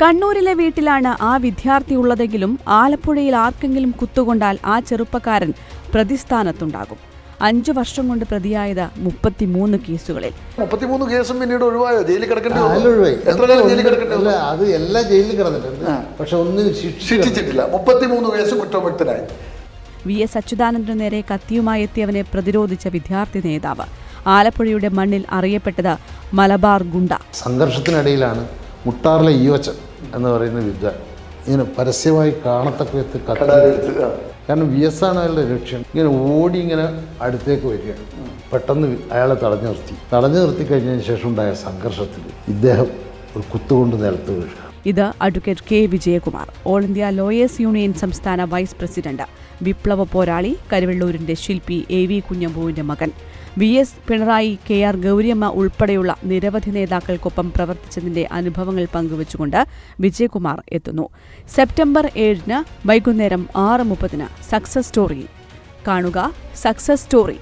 കണ്ണൂരിലെ വീട്ടിലാണ് ആ വിദ്യാർത്ഥി ഉള്ളതെങ്കിലും ആലപ്പുഴയിൽ ആർക്കെങ്കിലും കുത്തുകൊണ്ടാൽ ആ ചെറുപ്പക്കാരൻ പ്രതിസ്ഥാനത്തുണ്ടാകും. അഞ്ചു വർഷം കൊണ്ട് പ്രതിയായത് മുപ്പത്തിമൂന്ന് കേസുകളിൽ. മുപ്പത്തിമൂന്ന് കേസും പിന്നീട് ഒഴിവായോ? ജയിലിൽ കിടക്കേണ്ടി വന്നു? അതിലൊഴിവായി എത്ര കാലം ജയിലിൽ കിടക്കേണ്ടി അല്ല അത് എല്ലാ ജയിലിൽ കിടന്നിട്ടുണ്ട്. പക്ഷെ ഒന്നിനും ശിക്ഷിച്ചിട്ടില്ല. മുപ്പത്തിമൂന്ന് കേസ് കുറ്റമുക്തനായി വി എസ് അച്യുതാനന്ദനു നേരെ കത്തിയുമായി എത്തിയവനെ പ്രതിരോധിച്ച വിദ്യാർത്ഥി നേതാവ്. ആലപ്പുഴയുടെ മണ്ണിൽ അറിയപ്പെട്ടത് മലബാർ ഗുണ്ട. സംഘർഷത്തിനിടയിലാണ് മുട്ടാറിലെ ഈയോച്ചൻ എന്ന് പറയുന്ന വിദ്യ. ഇങ്ങനെ പരസ്യമായി കാണത്തക്ക വിധത്തിൽ കാരണം വി എസ് ആണ് അയാളുടെ ലക്ഷ്യം. ഇങ്ങനെ ഓടി ഇങ്ങനെ അടുത്തേക്ക് വരികയാണ് പെട്ടെന്ന് അയാളെ തടഞ്ഞു നിർത്തി. തടഞ്ഞു നിർത്തി കഴിഞ്ഞതിന് ശേഷം ഉണ്ടായ സംഘർഷത്തിൽ ഇദ്ദേഹം ഒരു കുത്തുകൊണ്ട് നിലത്ത് വീഴുക. ഇത് advocate K Vijayakumar. All India lawyers union സംസ്ഥാന വൈസ് പ്രസിഡന്റ് വിപ്ലവ പോരാളി കരുവള്ളൂരിന്റെ ശില്പി എ വി കുഞ്ഞമ്പുവിന്റെ മകൻ. V S Pinarayi K R Gouriamma ഉൾപ്പെടെയുള്ള നിരവധി നേതാക്കൾക്കൊപ്പം പ്രവർത്തിച്ചതിന്റെ അനുഭവങ്ങൾ പങ്കുവച്ചുകൊണ്ട് വിജയകുമാർ എത്തുന്നു. സെപ്റ്റംബർ ഏഴിന് വൈകുന്നേരം ആറ് മുപ്പതിന് സക്സസ് സ്റ്റോറി കാണുക സക്സസ് സ്റ്റോറി.